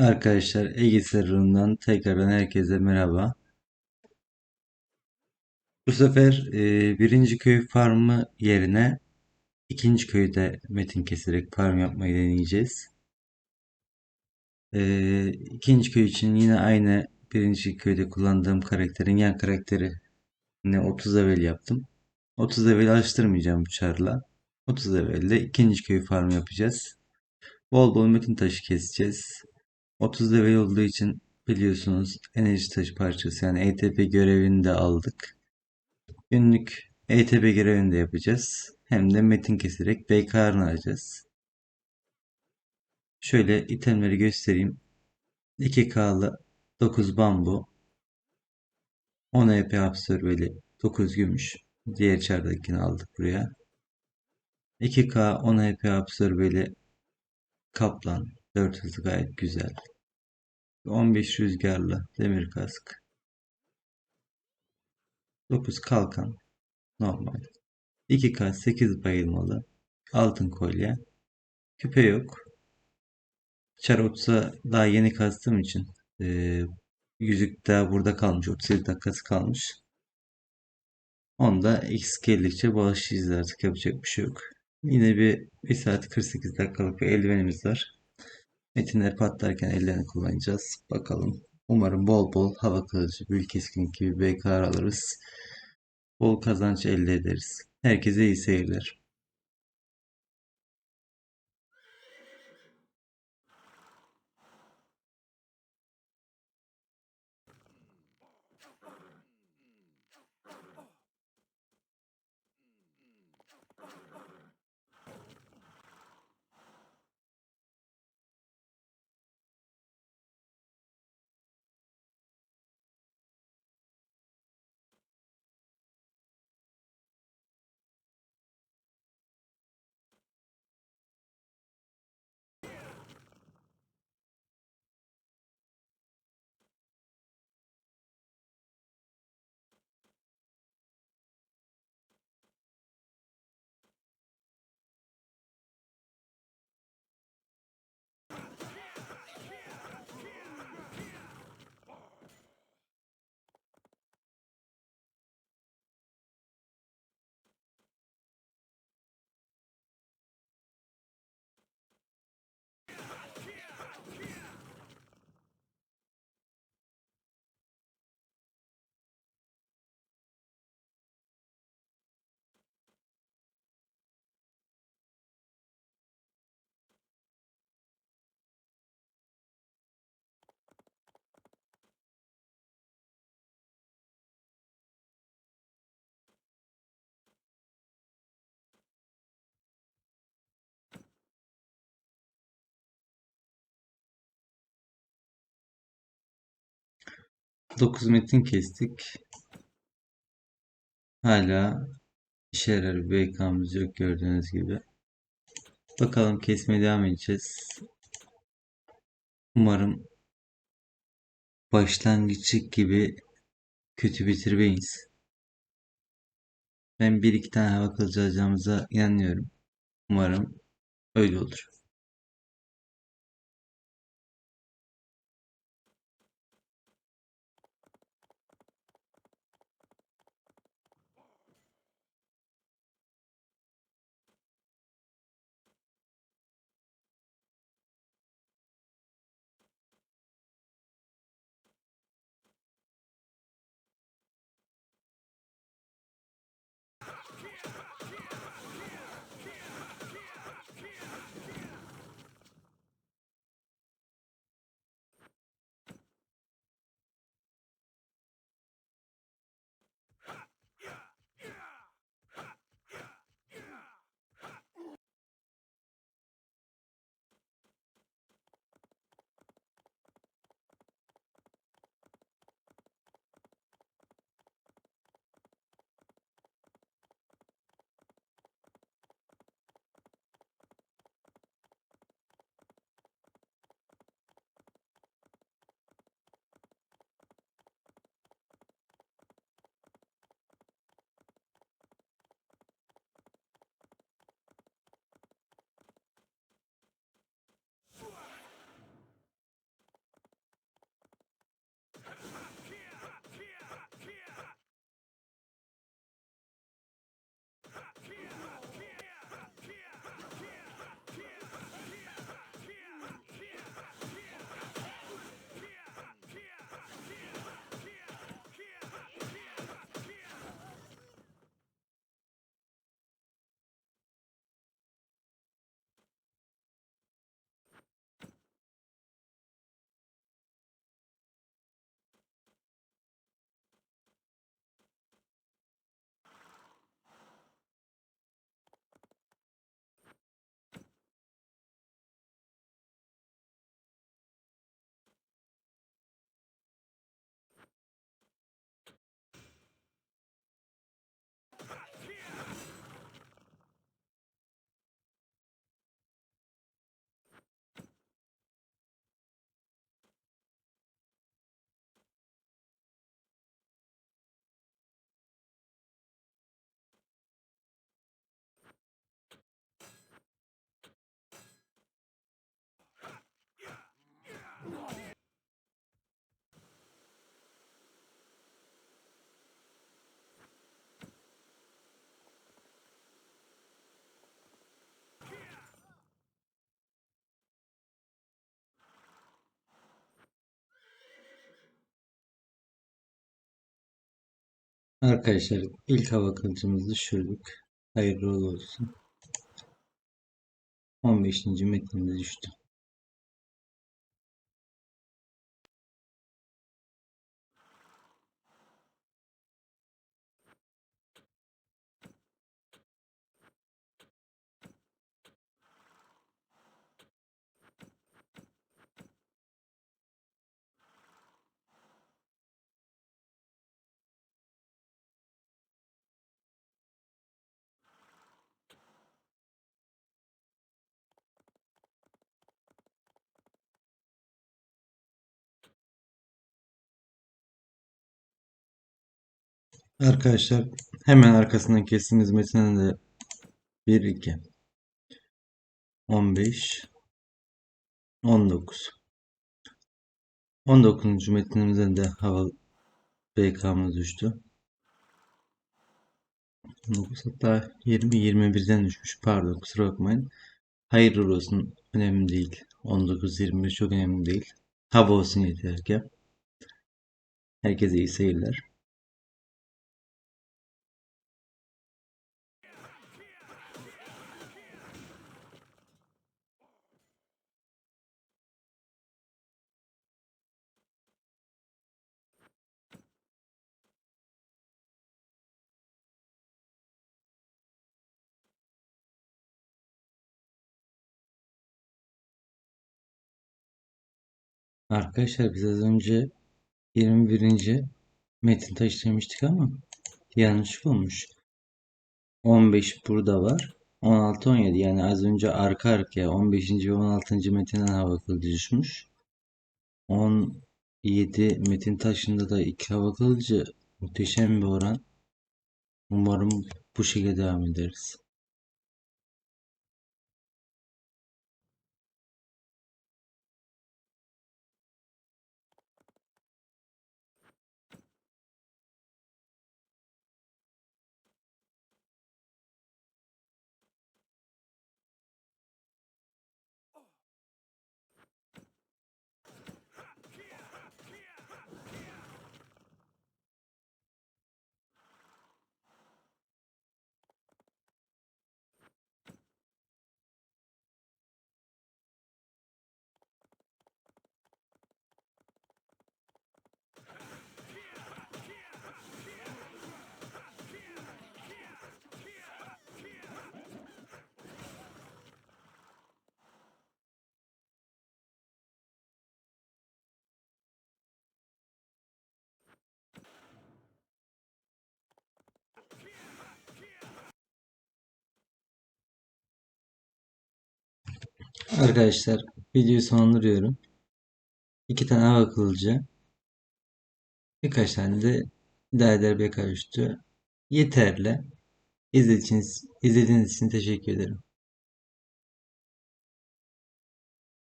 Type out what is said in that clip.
Arkadaşlar Ege Server'ından tekrardan herkese merhaba. Bu sefer e, birinci köy farmı yerine ikinci köyde metin keserek farm yapmayı deneyeceğiz. E, ikinci köy için yine aynı birinci köyde kullandığım karakterin yan karakteri ne 30 level yaptım. 30 level alıştırmayacağım bu çarla. 30 levelde ikinci köy farmı yapacağız. Bol bol metin taşı keseceğiz. 30 level olduğu için biliyorsunuz enerji taşı parçası yani ETP görevini de aldık. Günlük ETP görevini de yapacağız. Hem de metin keserek BKR'ını alacağız. Şöyle itemleri göstereyim. 2K'lı 9 bambu 10 EP absorbeli 9 gümüş. Diğer çardakini aldık buraya. 2K 10 EP absorbeli kaplan 4 hızı gayet güzel. 15 rüzgarlı demir kask. 9 kalkan normal. 2K 8 bayılmalı. Altın kolye. Küpe yok. Çar 30'a daha yeni kastığım için e, yüzük daha burada kalmış. 37 dakikası kalmış. Onda X geldikçe bağışlayacağız artık yapacak bir şey yok. Yine bir 1 saat 48 dakikalık bir eldivenimiz var. Metinler patlarken ellerini kullanacağız. Bakalım. Umarım bol bol hava kılıcı, büyük keskin gibi BKR alırız. Bol kazanç elde ederiz. Herkese iyi seyirler. Dokuz metin kestik. Hala işe yarar bir BK'mız yok gördüğünüz gibi. Bakalım kesmeye devam edeceğiz. Umarım başlangıcı gibi kötü bitirmeyiz. Ben bir iki tane hava kılıcı alacağımıza inanıyorum. Umarım öyle olur. Arkadaşlar ilk hava kılıcımızı düşürdük. Hayırlı olsun. 15. metnimiz düştü. Arkadaşlar hemen arkasından kestiğimiz metinin de 1 2 15 19 19. metnimizde de hava BK'mız düştü. 19 hatta 20 21'den düşmüş. Pardon kusura bakmayın. Hayırlı olsun. Önemli değil. 19 21 çok önemli değil. Hava olsun yeter ki. Herkese iyi seyirler. Arkadaşlar biz az önce 21. metin taş demiştik ama yanlış olmuş. 15 burada var. 16 17 yani az önce arka arkaya 15. ve 16. metinden hava kılıcı düşmüş. 17 metin taşında da iki hava kılıcı muhteşem bir oran. Umarım bu şekilde devam ederiz. Arkadaşlar videoyu sonlandırıyorum. İki tane hava kılıcı. Birkaç tane de DDRB karıştı. Yeterli. İzlediğiniz, izlediğiniz için teşekkür ederim.